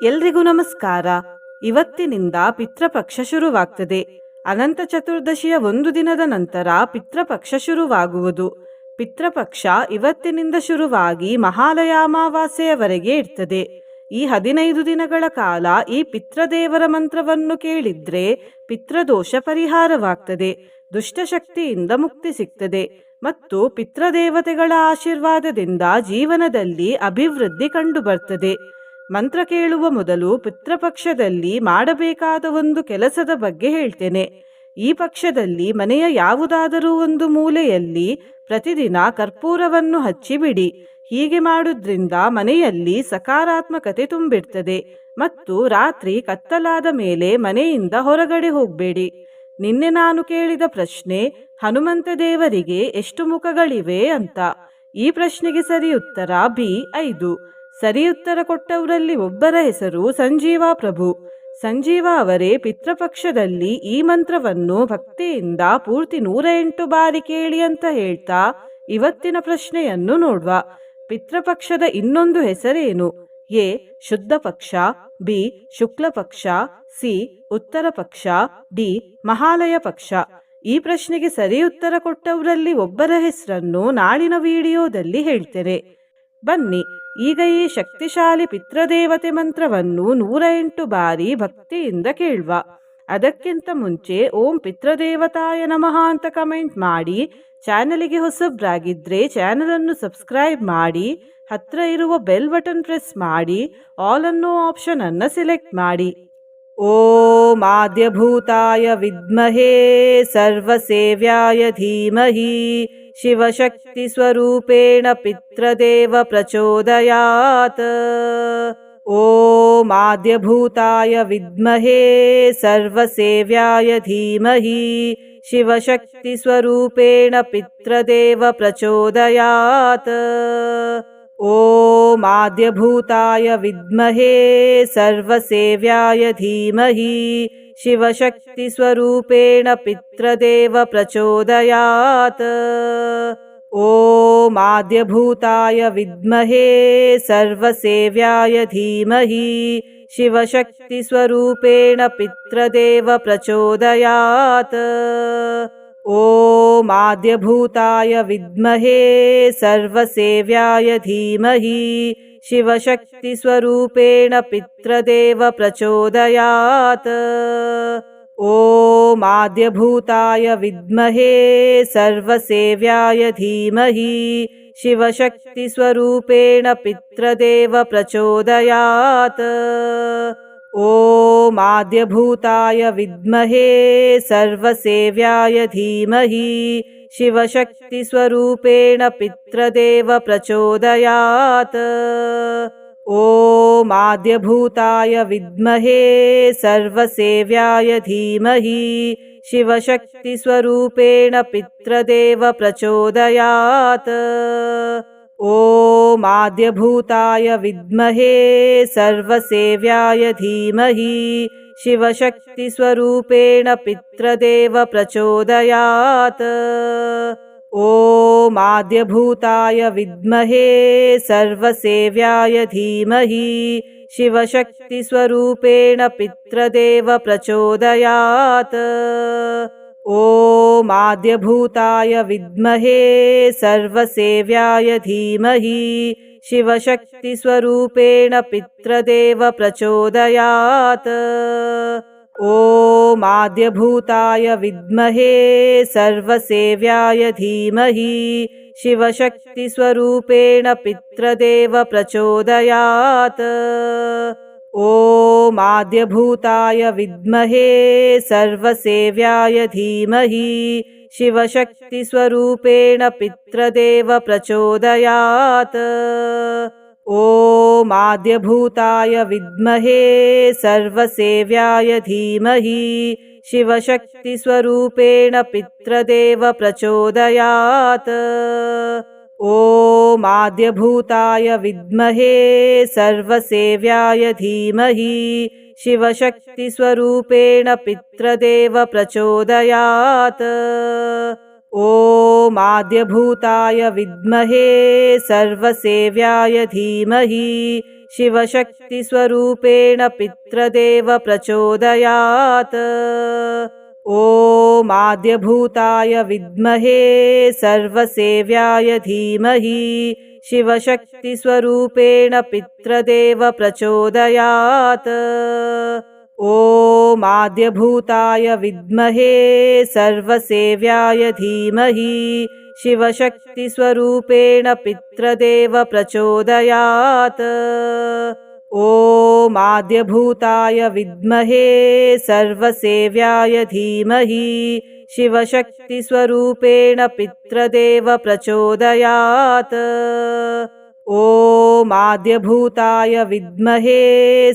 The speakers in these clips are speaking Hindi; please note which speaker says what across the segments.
Speaker 1: ಎಲ್ರಿಗೂ ನಮಸ್ಕಾರ. ಇವತ್ತಿನಿಂದ ಪಿತೃಪಕ್ಷ ಶುರುವಾಗ್ತದೆ. ಅನಂತ ಚತುರ್ದಶಿಯ ಒಂದು ದಿನದ ನಂತರ ಪಿತೃಪಕ್ಷ ಶುರುವಾಗುವುದು. ಪಿತೃಪಕ್ಷ ಇವತ್ತಿನಿಂದ ಶುರುವಾಗಿ ಮಹಾಲಯ ಅಮಾವಾಸ್ಯೆಯವರೆಗೆ ಇರ್ತದೆ. ಈ ಹದಿನೈದು ದಿನಗಳ ಕಾಲ ಈ ಪಿತೃದೇವರ ಮಂತ್ರವನ್ನು ಕೇಳಿದ್ರೆ ಪಿತೃದೋಷ ಪರಿಹಾರವಾಗ್ತದೆ. ದುಷ್ಟಶಕ್ತಿಯಿಂದ ಮುಕ್ತಿ ಸಿಗ್ತದೆ. ಮತ್ತು ಪಿತೃದೇವತೆಗಳ ಆಶೀರ್ವಾದದಿಂದ ಜೀವನದಲ್ಲಿ ಅಭಿವೃದ್ಧಿ ಕಂಡುಬರ್ತದೆ. ಮಂತ್ರ ಕೇಳುವ ಮೊದಲು ಪಿತೃಪಕ್ಷದಲ್ಲಿ ಮಾಡಬೇಕಾದ ಒಂದು ಕೆಲಸದ ಬಗ್ಗೆ ಹೇಳ್ತೇನೆ. ಈ ಪಕ್ಷದಲ್ಲಿ ಮನೆಯ ಯಾವುದಾದರೂ ಒಂದು ಮೂಲೆಯಲ್ಲಿ ಪ್ರತಿದಿನ ಕರ್ಪೂರವನ್ನು ಹಚ್ಚಿಬಿಡಿ. ಹೀಗೆ ಮಾಡುವುದ್ರಿಂದ ಮನೆಯಲ್ಲಿ ಸಕಾರಾತ್ಮಕತೆ ತುಂಬಿರ್ತದೆ ಮತ್ತು ರಾತ್ರಿ ಕತ್ತಲಾದ ಮೇಲೆ ಮನೆಯಿಂದ ಹೊರಗಡೆ ಹೋಗಬೇಡಿ. ನಿನ್ನೆ ನಾನು ಕೇಳಿದ ಪ್ರಶ್ನೆ, ಹನುಮಂತ ದೇವರಿಗೆ ಎಷ್ಟು ಮುಖಗಳಿವೆ ಅಂತ. ಈ ಪ್ರಶ್ನೆಗೆ ಸರಿ ಉತ್ತರ ಬಿ ಐದು. ಸರಿ ಉತ್ತರ ಕೊಟ್ಟವರಲ್ಲಿ ಒಬ್ಬರ ಹೆಸರು ಸಂಜೀವ ಪ್ರಭು. ಸಂಜೀವ ಅವರೇ ಪಿತೃಪಕ್ಷದಲ್ಲಿ ಈ ಮಂತ್ರವನ್ನು ಭಕ್ತಿಯಿಂದ ಪೂರ್ತಿ ನೂರ ಎಂಟು ಬಾರಿ ಕೇಳಿ ಅಂತ ಹೇಳ್ತಾ ಇವತ್ತಿನ ಪ್ರಶ್ನೆಯನ್ನು ನೋಡುವ. ಪಿತೃಪಕ್ಷದ ಇನ್ನೊಂದು ಹೆಸರೇನು? ಎ. ಶುದ್ಧ ಪಕ್ಷ, ಬಿ. ಶುಕ್ಲ ಪಕ್ಷ, ಸಿ. ಉತ್ತರ ಪಕ್ಷ, ಡಿ. ಮಹಾಲಯ ಪಕ್ಷ. ಈ ಪ್ರಶ್ನೆಗೆ ಸರಿ ಉತ್ತರ ಕೊಟ್ಟವರಲ್ಲಿ ಒಬ್ಬರ ಹೆಸರನ್ನು ನಾಳಿನ ವಿಡಿಯೋದಲ್ಲಿ ಹೇಳ್ತೇನೆ. ಬನ್ನಿ. ಈಗ ಈ ಶಕ್ತಿಶಾಲಿ ಪಿತೃದೇವತೆ ಮಂತ್ರವನ್ನು ನೂರ ಎಂಟು ಬಾರಿ ಭಕ್ತಿಯಿಂದ ಕೇಳುವ. ಅದಕ್ಕಿಂತ ಮುಂಚೆ ಓಂ ಪಿತೃದೇವತಾಯ ನಮಃ ಅಂತ ಕಮೆಂಟ್ ಮಾಡಿ, ಚಾನಲಿಗೆ ಹೊಸಬ್ರಾಗಿದ್ರೆ ಚಾನಲನ್ನು ಸಬ್ಸ್ಕ್ರೈಬ್ ಮಾಡಿ, ಹತ್ರ ಇರುವ ಬೆಲ್ ಬಟನ್ ಪ್ರೆಸ್ ಮಾಡಿ, ಆಲ್ ಅನ್ನೋ ಆಪ್ಷನ್ ಅನ್ನು ಸೆಲೆಕ್ಟ್ ಮಾಡಿ. ಓಂ ಆದ್ಯಭೂತಾಯ ವಿದ್ಮಹೇ ಸರ್ವಸೇವ್ಯಾಯ ಧೀಮಹಿ. शिवशक्तिस्वरूपेण पितृदेव प्रचोदयात्। ॐ आद्यभूताय विद्महे सर्वसेव्याय धीमहि। शिवशक्तिस्वरूपेण पितृदेव प्रचोदयात्। ॐ आद्यभूताय विद्महे सर्वसेव्याय धीमहि शिवशक्तिस्वरूपेण पितृदेव प्रचोदयात्। ॐ आद्यभूताय विद्महे सर्वसेव्याय धीमहि शिवशक्तिस्वरूपेण पितृदेव प्रचोदयात् ॐ आद्यभूताय विद्महे सर्वसेव्याय धीमहि शिवशक्तिस्वरूपेण पितृदेव प्रचोदयात्। ॐ आद्यभूताय विद्महे सर्वसेव्याय धीमहि शिवशक्तिस्वरूपेण पितृदेव प्रचोदयात्। ॐ आद्यभूताय विद्महे सर्वसेव्याय धीमहि शिवशक्तिस्वरूपेण पितृदेव प्रचोदयात्। ॐ आद्यभूताय विद्महे सर्वसेव्याय धीमहि शिवशक्तिस्वरूपेण पितृदेव प्रचोदयात्। ॐ आद्यभूताय विद्महे सर्वसेव्याय धीमहि शिवशक्तिस्वरूपेण पितृदेव प्रचोदयात्। ॐ आद्यभूताय विद्महे सर्वसेव्याय धीमहि शिवशक्तिस्वरूपेण पितृदेव प्रचोदयात्। ॐ आद्यभूताय विद्महे सर्वसेव्याय धीमहि शिवशक्तिस्वरूपेण पितृदेव प्रचोदयात्। ॐ आद्यभूताय विद्महे सर्वसेव्याय धीमहि शिवशक्तिस्वरूपेण पितृदेव प्रचोदयात्। ॐ आद्यभूताय विद्महे सर्वसेव्याय धीमहि शिवशक्तिस्वरूपेण पितृदेव प्रचोदयात्। ॐ आद्यभूताय विद्महे सर्वसेव्याय धीमहि शिवशक्तिस्वरूपेण पितृदेव प्रचोदयात्। ॐ आद्यभूताय विद्महे सर्वसेव्याय धीमहि शिवशक्तिस्वरूपेण पितृदेव प्रचोदयात्। ॐ आद्यभूताय विद्महे सर्वसेव्याय धीमहि शिवशक्तिस्वरूपेण पित्रदेव प्रचोदयात् ॐ आद्यभूताय विद्महे सर्वसेव्याय धीमहि शिवशक्तिस्वरूपेण पित्रदेव प्रचोदयात्। ॐ आद्यभूताय विद्महे सर्वसेव्याय धीमहि शिवशक्तिस्वरूपेण पित्रदेव प्रचोदयात्। ॐ आद्यभूताय विद्महे सर्वसेव्याय धीमहि शिवशक्तिस्वरूपेण पित्रदेव प्रचोदयात्। ॐ आद्यभूताय विद्महे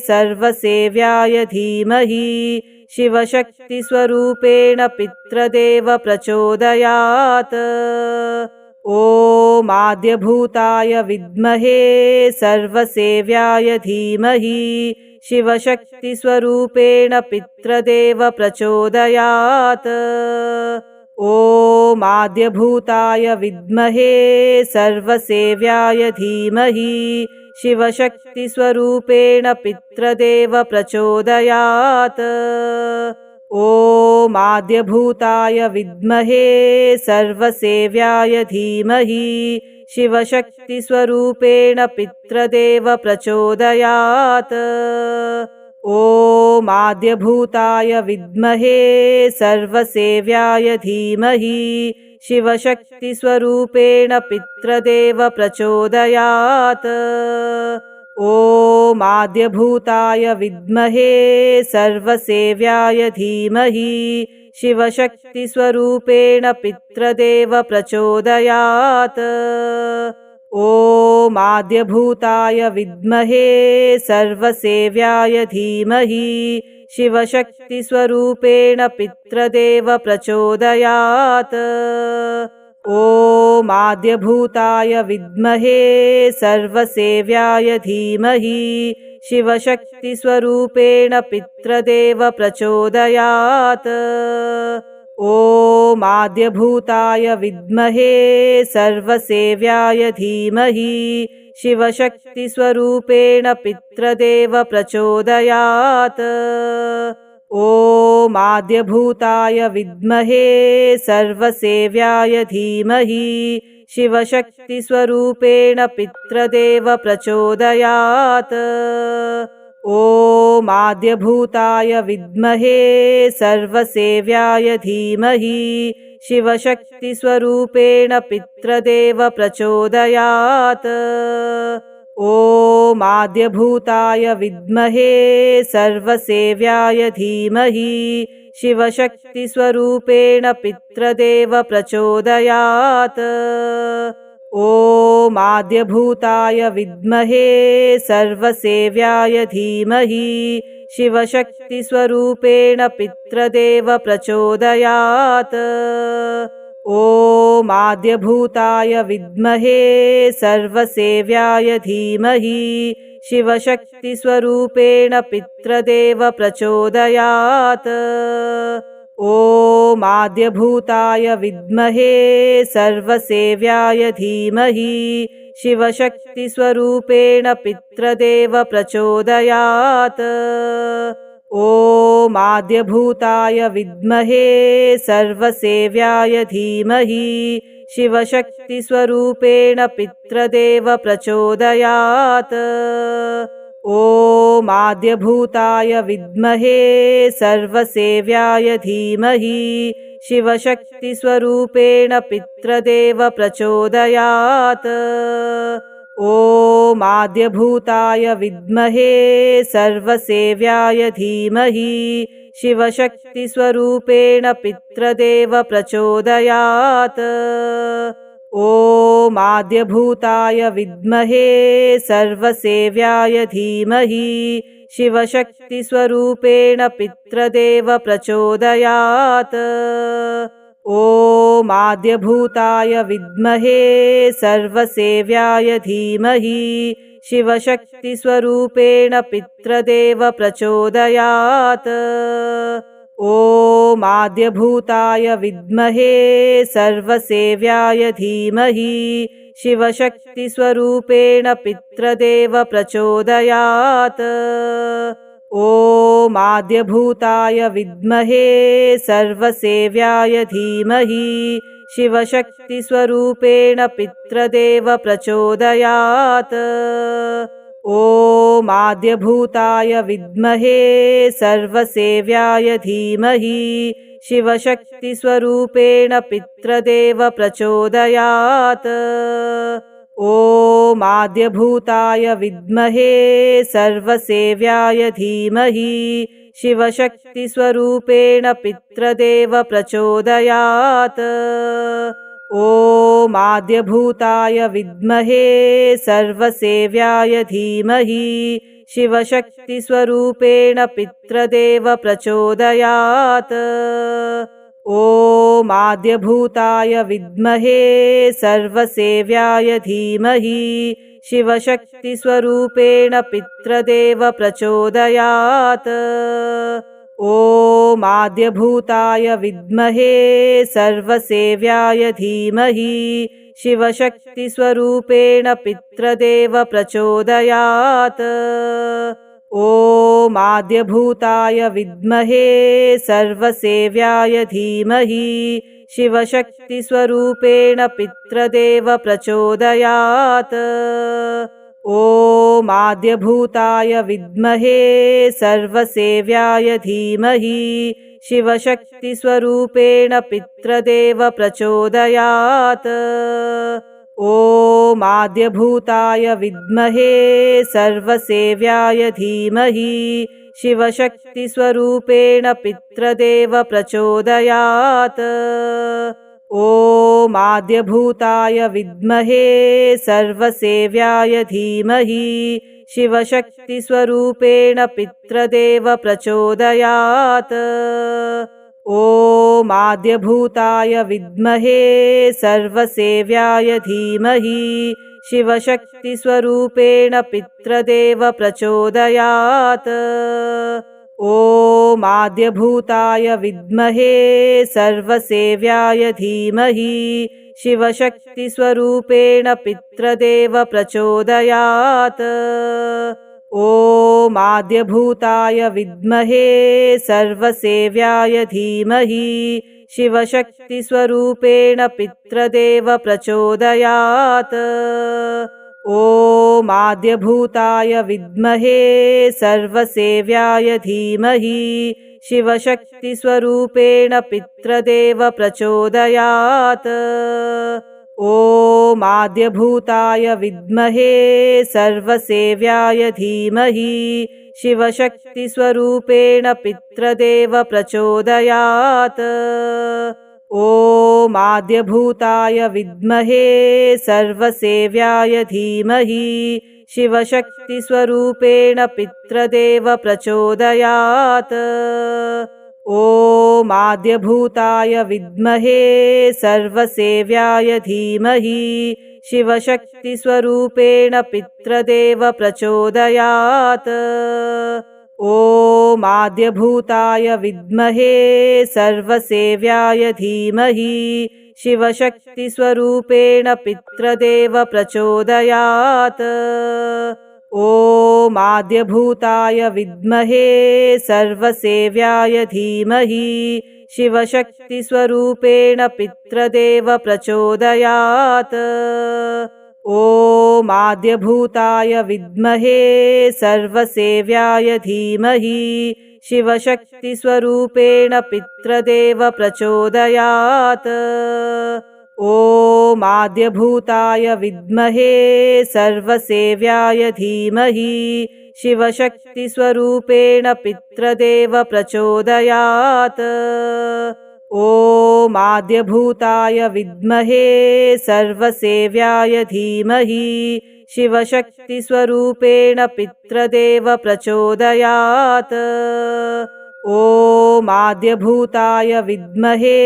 Speaker 1: सर्वसेव्याय धीमहि शिवशक्तिस्वरूपेण पित्रदेव प्रचोदयात्। ॐ आद्यभूताय विद्महे सर्वसेव्याय धीमहि शिवशक्तिस्वरूपेण पित्रदेव प्रचोदयात्। ॐ आद्यभूताय विद्महे सर्वसेव्याय धीमहि शिवशक्तिस्वरूपेण पित्रदेव प्रचोदयात्। ॐ आद्यभूताय विद्महे सर्वसेव्याय धीमहि शिवशक्तिस्वरूपेण पित्रदेव प्रचोदयात्। ॐ आद्यभूताय विद्महे सर्वसेव्याय धीमहि शिवशक्तिस्वरूपेण पित्रदेव प्रचोदयात्। ॐ आद्यभूताय विद्महे सर्वसेव्याय धीमहि शिवशक्तिस्वरूपेण पित्रदेव प्रचोदयात्। ॐ आद्यभूताय विद्महे सर्वसेव्याय धीमहि शिवशक्तिस्वरूपेण पित्रदेव प्रचोदयात्। ॐ आद्यभूताय विद्महे सर्वसेव्याय धीमहि शिवशक्तिस्वरूपेण पित्रदेव प्रचोदयात्। ॐ आद्यभूताय विद्महे सर्वसेव्याय धीमहि शिवशक्तिस्वरूपेण पित्रदेव प्रचोदयात् ॐ आद्यभूताय विद्महे सर्वसेव्याय धीमहि शिवशक्तिस्वरूपेण पित्रदेव प्रचोदयात्। ॐ आद्यभूताय विद्महे सर्वसेव्याय धीमहि शिवशक्तिस्वरूपेण पित्रदेव प्रचोदयात्। ॐ आद्यभूताय विद्महे सर्वसेव्याय धीमहि शिवशक्तिस्वरूपेण पित्रदेव प्रचोदयात्। ॐ आद्यभूताय विद्महे सर्वसेव्याय धीमहि शिवशक्तिस्वरूपेण पित्रदेव प्रचोदयात्। ॐ आद्यभूताय विद्महे सर्वसेव्याय धीमहि शिवशक्तिस्वरूपेण पित्रदेव प्रचोदयात्। ॐ आद्यभूताय विद्महे सर्वसेव्याय धीमहि शिवशक्तिस्वरूपेण पित्रदेव प्रचोदयात्। ॐ आद्यभूताय विद्महे सर्वसेव्याय धीमहि शिवशक्तिस्वरूपेण पित्रदेव प्रचोदयात्। ॐ आद्यभूताय विद्महे सर्वसेव्याय धीमहि शिवशक्तिस्वरूपेण पित्रदेव प्रचोदयात्। ॐ आद्यभूताय विद्महे सर्वसेव्याय धीमहि शिवशक्तिस्वरूपेण पित्रदेव प्रचोदयात्। ॐ आद्यभूताय विद्महे सर्वसेव्याय धीमहि शिवशक्तिस्वरूपेण पित्रदेव प्रचोदयात् ॐ आद्यभूताय विद्महे सर्वसेव्याय धीमहि शिवशक्तिस्वरूपेण पित्रदेव प्रचोदयात्। ॐ आद्यभूताय विद्महे सर्वसेव्याय धीमहि शिवशक्तिस्वरूपेण पित्रदेव प्रचोदयात्। ॐ आद्यभूताय विद्महे सर्वसेव्याय धीमहि शिवशक्तिस्वरूपेण पित्रदेव प्रचोदयात्। ॐ आद्यभूताय विद्महे सर्वसेव्याय धीमहि शिवशक्तिस्वरूपेण पित्रदेव प्रचोदयात्। ॐ आद्यभूताय विद्महे सर्वसेव्याय धीमहि शिवशक्तिस्वरूपेण पित्रदेव प्रचोदयात्। ॐ आद्यभूताय विद्महे सर्वसेव्याय धीमहि शिवशक्तिस्वरूपेण पित्रदेव प्रचोदयात्। ॐ आद्यभूताय विद्महे सर्वसेव्याय धीमहि शिवशक्तिस्वरूपेण पित्रदेव प्रचोदयात्। ॐ आद्यभूताय विद्महे सर्वसेव्याय धीमहि शिवशक्तिस्वरूपेण पित्रदेव प्रचोदयात्। ॐ आद्यभूताय विद्महे सर्वसेव्याय धीमहि शिवशक्तिस्वरूपेण पित्रदेव प्रचोदयात्। ॐ आद्यभूताय विद्महे सर्वसेव्याय धीमहि शिवशक्तिस्वरूपेण पित्रदेव प्रचोदयात्। ॐ आद्यभूताय विद्महे सर्वसेव्याय धीमहि शिवशक्तिस्वरूपेण पित्रदेव प्रचोदयात्। ॐ आद्यभूताय विद्महे सर्वसेव्याय धीमहि शिवशक्तिस्वरूपेण पित्रदेव प्रचोदयात्। ॐ आद्यभूताय विद्महे सर्वसेव्याय धीमहि शिवशक्तिस्वरूपेण पित्रदेव प्रचोदयात्। ॐ आद्यभूताय विद्महे सर्वसेव्याय धीमहि शिवशक्तिस्वरूपेण पित्रदेव प्रचोदयात्। ॐ आद्यभूताय विद्महे सर्वसेव्याय धीमहि शिवशक्तिस्वरूपेण पित्रदेव प्रचोदयात्। ॐ आद्यभूताय विद्महे सर्वसेव्याय धीमहि शिवशक्तिस्वरूपेण पित्रदेव प्रचोदयात्। ॐ आद्यभूताय विद्महे सर्वसेव्याय धीमहि शिवशक्तिस्वरूपेण पित्रदेव प्रचोदयात्। ॐ आद्यभूताय विद्महे सर्वसेव्याय धीमहि शिवशक्तिस्वरूपेण पित्रदेव प्रचोदयात्। ॐ आद्यभूताय विद्महे सर्वसेव्याय धीमहि शिवशक्तिस्वरूपेण पित्रदेव प्रचोदयात्। ॐ आद्यभूताय विद्महे सर्वसेव्याय धीमहि शिवशक्तिस्वरूपेण पित्रदेव प्रचोदयात् ॐ आद्यभूताय विद्महे सर्वसेव्याय धीमहि शिवशक्तिस्वरूपेण पित्रदेव प्रचोदयात्। ॐ आद्यभूताय विद्महे सर्वसेव्याय धीमहि शिवशक्तिस्वरूपेण पित्रदेव प्रचोदयात्। ॐ आद्यभूताय विद्महे सर्वसेव्याय धीमहि शिवशक्तिस्वरूपेण पित्रदेव प्रचोदयात्। ॐ आद्यभूताय विद्महे सर्वसेव्याय धीमहि शिवशक्तिस्वरूपेण पित्रदेव प्रचोदयात्। ॐ आद्यभूताय विद्महे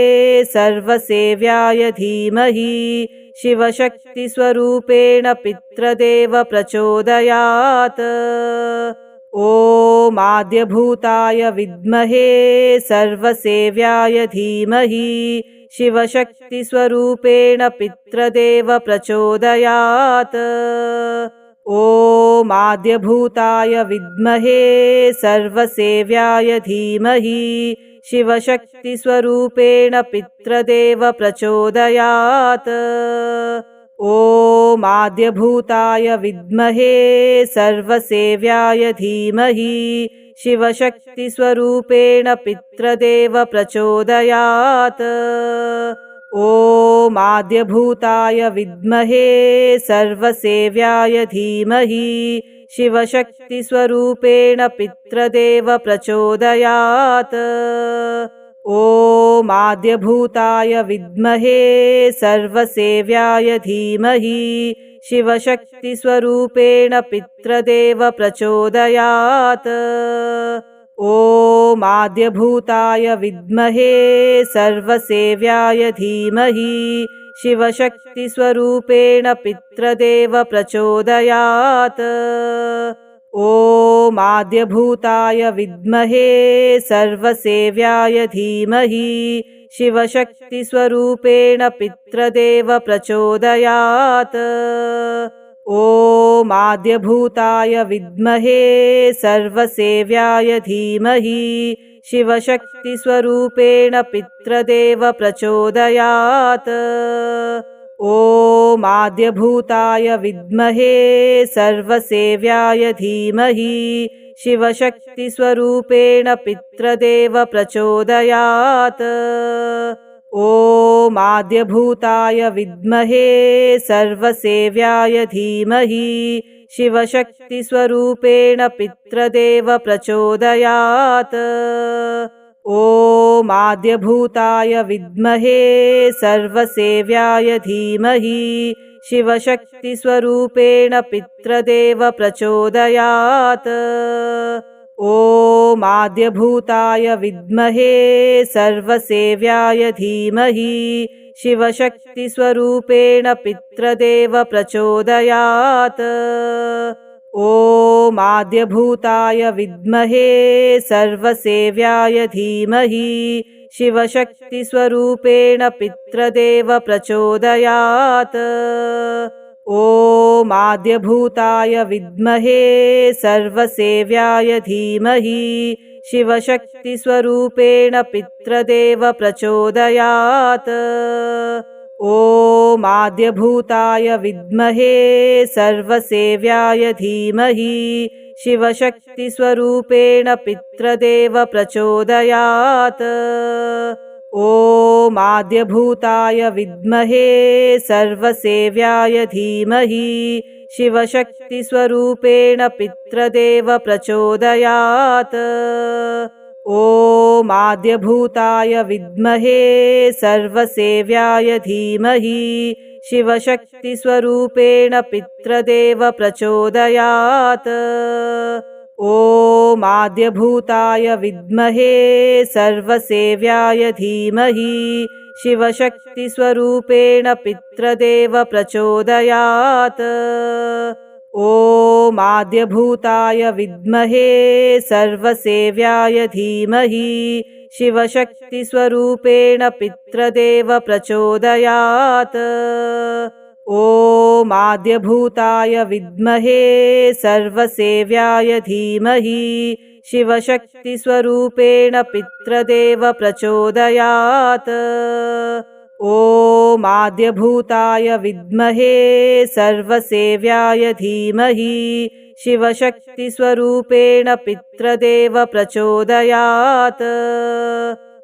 Speaker 1: सर्वसेव्याय धीमहि शिवशक्तिस्वरूपेण पित्रदेव प्रचोदयात्। ॐ आद्यभूताय विद्महे सर्वसेव्याय धीमहि शिवशक्तिस्वरूपेण पित्रदेव प्रचोदयात्। ॐ आद्यभूताय विद्महे सर्वसेव्याय धीमहि शिवशक्तिस्वरूपेण पित्रदेव प्रचोदयात्। ॐ आद्यभूताय विद्महे सर्वसेव्याय धीमहि शिवशक्तिस्वरूपेण पित्रदेव प्रचोदयात्। ॐ आद्यभूताय विद्महे सर्वसेव्याय धीमहि शिवशक्तिस्वरूपेण पित्रदेव प्रचोदयात्। ॐ आद्यभूताय विद्महे सर्वसेव्याय धीमहि शिवशक्तिस्वरूपेण पित्रदेव प्रचोदयात्। ॐ आद्यभूताय विद्महे सर्वसेव्याय धीमहि शिवशक्तिस्वरूपेण पित्रदेव प्रचोदयात्। ॐ आद्यभूताय विद्महे सर्वसेव्याय धीमहि शिवशक्तिस्वरूपेण पित्रदेव प्रचोदयात्। आद्यभूताय विद्महे सर्वसेव्याय धीमहि शिवशक्तिस्वरूपेण पित्रदेव प्रचोदयात्। ॐ आद्यभूताय विद्महे सर्वसेव्याय धीमहि शिवशक्तिस्वरूपेण पित्रदेव प्रचोदयात् ॐ आद्यभूताय विद्महे सर्वसेव्याय धीमहि शिवशक्तिस्वरूपेण पित्रदेव प्रचोदयात्। ॐ आद्यभूताय विद्महे सर्वसेव्याय धीमहि शिवशक्तिस्वरूपेण पित्रदेव प्रचोदयात्। ॐ आद्यभूताय विद्महे सर्वसेव्याय धीमहि शिवशक्तिस्वरूपेण पित्रदेव प्रचोदयात्। ॐ आद्यभूताय विद्महे सर्वसेव्याय धीमहि शिवशक्तिस्वरूपेण पित्रदेव प्रचोदयात्। ॐ आद्यभूताय विद्महे सर्वसेव्याय धीमहि शिवशक्तिस्वरूपेण पित्रदेव प्रचोदयात्। ॐ आद्यभूताय विद्महे सर्वसेव्याय धीमहि शिवशक्तिस्वरूपेण पित्रदेव प्रचोदयात्। ॐ आद्यभूताय विद्महे सर्वसेव्याय धीमहि शिवशक्तिस्वरूपेण पित्रदेव प्रचोदयात्। ॐ आद्यभूताय विद्महे सर्वसेव्याय धीमहि शिवशक्तिस्वरूपेण पित्रदेव प्रचोदयात्। ॐ आद्यभूताय विद्महे सर्वसेव्याय धीमहि शिवशक्तिस्वरूपेण पित्रदेव प्रचोदयात्। ॐ आद्यभूताय विद्महे सर्वसेव्याय धीमहि शिवशक्तिस्वरूपेण पित्रदेव प्रचोदयात् ॐ आद्यभूताय विद्महे सर्वसेव्याय धीमहि शिवशक्तिस्वरूपेण पित्रदेव प्रचोदयात्। ॐ आद्यभूताय विद्महे सर्वसेव्याय धीमहि शिवशक्तिस्वरूपेण पित्रदेव प्रचोदयात्।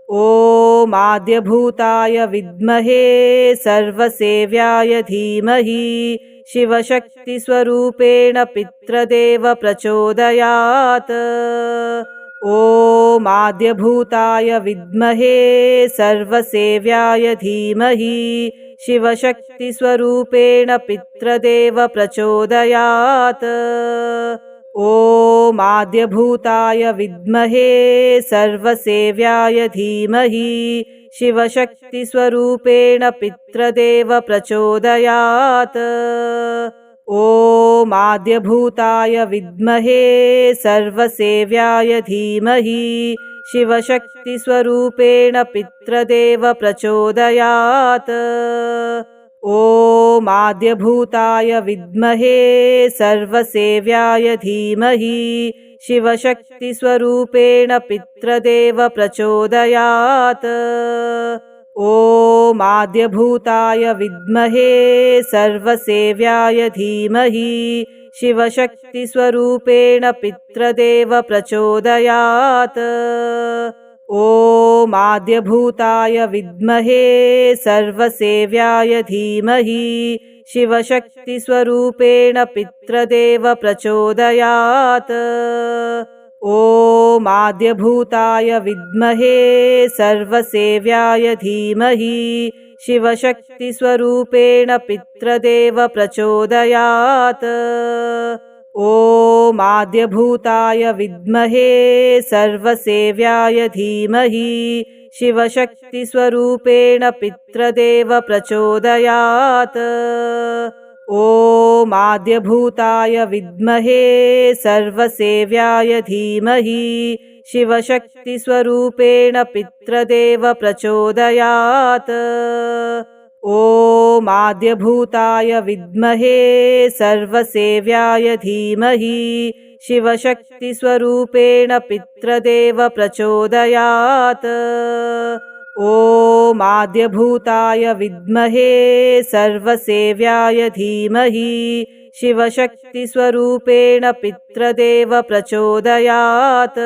Speaker 1: ॐ आद्यभूताय विद्महे सर्वसेव्याय धीमहि शिवशक्तिस्वरूपेण पित्रदेव प्रचोदयात्। ॐ आद्यभूताय विद्महे सर्वसेव्याय धीमहि शिवशक्तिस्वरूपेण पित्रदेव प्रचोदयात्। ॐ आद्यभूताय विद्महे सर्वसेव्याय धीमहि शिवशक्तिस्वरूपेण पित्रदेव प्रचोदयात्। ॐ आद्यभूताय विद्महे सर्वसेव्याय धीमहि शिवशक्तिस्वरूपेण पित्रदेव प्रचोदयात् ॐ आद्यभूताय विद्महे सर्वसेव्याय धीमहि शिवशक्तिस्वरूपेण पित्रदेव प्रचोदयात्। ॐ आद्यभूताय विद्महे सर्वसेव्याय धीमहि शिवशक्तिस्वरूपेण पित्रदेव प्रचोदयात्। ॐ आद्यभूताय विद्महे सर्वसेव्याय धीमहि शिवशक्तिस्वरूपेण पित्रदेव प्रचोदयात्। ॐ आद्यभूताय विद्महे सर्वसेव्याय धीमहि शिवशक्तिस्वरूपेण पित्रदेव प्रचोदयात्। ॐ आद्यभूताय विद्महे सर्वसेव्याय धीमहि शिवशक्तिस्वरूपेण पित्रदेव प्रचोदयात्। ॐ आद्यभूताय विद्महे सर्वसेव्याय धीमहि शिवशक्तिस्वरूपेण पित्रदेव प्रचोदयात्। ॐ आद्यभूताय विद्महे सर्वसेव्याय धीमहि शिवशक्तिस्वरूपेण पित्रदेव प्रचोदयात्। ॐ आद्यभूताय विद्महे सर्वसेव्याय धीमहि शिवशक्तिस्वरूपेण पित्रदेव प्रचोदयात्।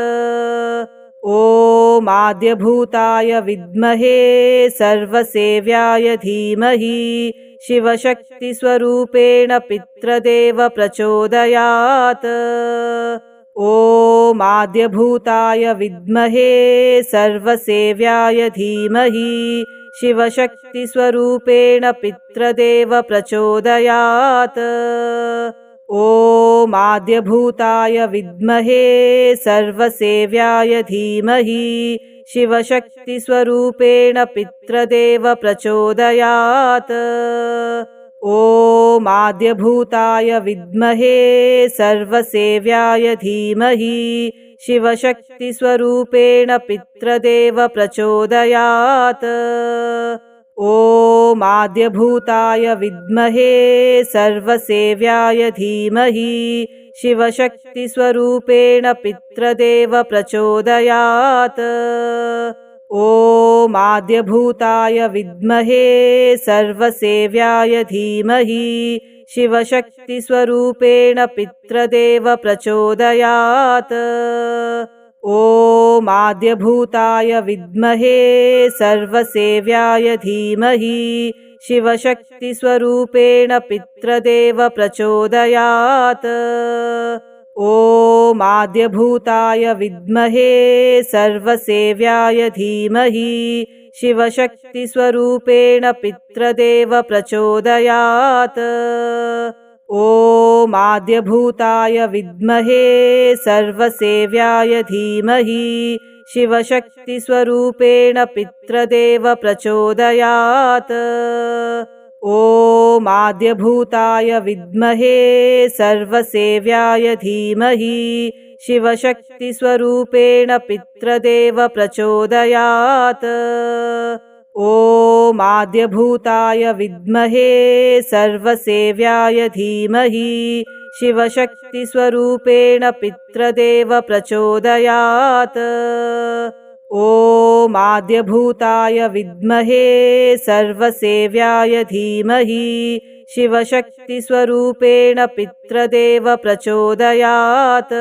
Speaker 1: ॐ आद्यभूताय विद्महे सर्वसेव्याय धीमहि शिवशक्तिस्वरूपेण पित्रदेव प्रचोदयात्। ॐ आद्यभूताय विद्महे सर्वसेव्याय धीमहि शिवशक्तिस्वरूपेण पित्रदेव प्रचोदयात्। ॐ आद्यभूताय विद्महे सर्वसेव्याय धीमहि शिवशक्तिस्वरूपेण पित्रदेव प्रचोदयात्। ॐ आद्यभूताय विद्महे सर्वसेव्याय धीमहि शिवशक्तिस्वरूपेण पित्रदेव प्रचोदयात्। ॐ आद्यभूताय विद्महे सर्वसेव्याय धीमहि शिवशक्तिस्वरूपेण पित्रदेव प्रचोदयात्। ॐ आद्यभूताय विद्महे सर्वसेव्याय धीमहि शिवशक्तिस्वरूपेण पित्रदेव प्रचोदयात्। ॐ आद्यभूताय विद्महे सर्वसेव्याय धीमहि शिवशक्तिस्वरूपेण पित्रदेव प्रचोदयात्। ॐ आद्यभूताय विद्महे सर्वसेव्याय धीमहि शिवशक्तिस्वरूपेण पित्रदेव प्रचोदयात्। ॐ आद्यभूताय विद्महे सर्वसेव्याय धीमहि शिवशक्तिस्वरूपेण पित्रदेव प्रचोदयात्। ॐ आद्यभूताय विद्महे सर्वसेव्याय धीमहि शिवशक्तिस्वरूपेण पित्रदेव प्रचोदयात्। ॐ आद्यभूताय विद्महे सर्वसेव्याय धीमहि शिवशक्तिस्वरूपेण पित्रदेव प्रचोदयात्। ॐ आद्यभूताय विद्महे सर्वसेव्याय धीमहि शिवशक्तिस्वरूपेण पित्रदेव प्रचोदयात्।